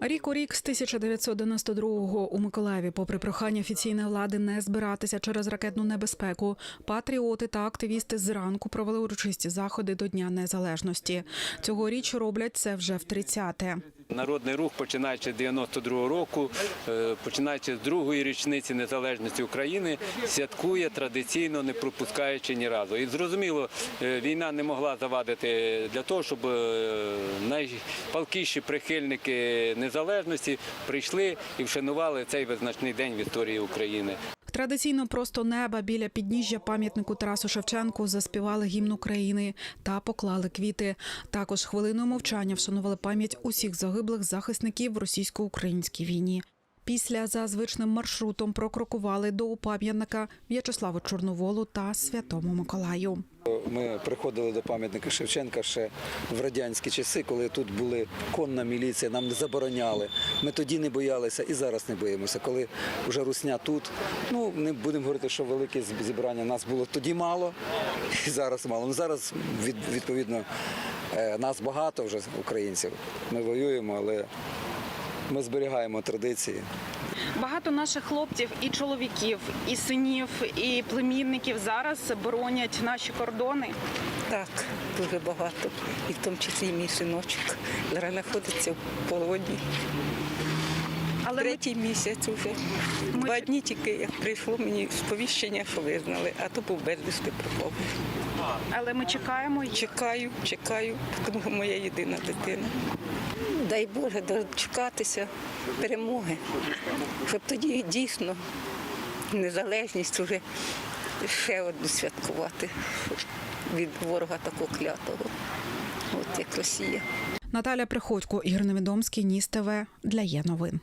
Рік у рік з 1992-го у Миколаєві, попри прохання офіційної влади не збиратися через ракетну небезпеку, патріоти та активісти зранку провели урочисті заходи до Дня Незалежності. Цьогоріч роблять це вже в 30-те. Народний рух, починаючи з 92-го року, е, починаючи з другої річниці незалежності України, святкує традиційно, не пропускаючи ні разу. І зрозуміло, е, війна не могла завадити для того, щоб е, найпалкіші прихильники незалежності прийшли і вшанували цей визначний день в історії України. Традиційно просто неба біля підніжжя пам'ятнику Тарасу Шевченку заспівали гімн України та поклали квіти. Також хвилиною мовчання вшанували пам'ять усіх загиблих захисників в російсько-українській війні. Після за звичним маршрутом прокрокували до пам'ятника В'ячеславу Чорноволу та Святому Миколаю. Ми приходили до пам'ятника Шевченка ще в радянські часи, коли тут були конна міліція, нам не забороняли. Ми тоді не боялися і зараз не боїмося. Коли вже русня тут, ну не будемо говорити, що велике зібрання нас було тоді мало і зараз мало. Ну зараз відповідно е, нас багато вже українців. Ми воюємо, але ми зберігаємо традиції. Багато наших хлопців і чоловіків, і синів, і племінників зараз боронять наші кордони. Так, дуже багато. І в тому числі і мій синочок. Зараз знаходиться в полоні. Але ми, Третій місяць уже. Ми- Два дні тільки як прийшло мені сповіщення, що визнали, а то був безвісти пропав. але ми чекаємо. Чекаю, чекаю, тому що моя єдина дитина. Дай Боже дочекатися перемоги, щоб тоді дійсно незалежність вже ще одну святкувати від ворога такого клятого, от як Росія. Наталя Приходько, Ігор Невідомський, Ніс ТВ для є новин.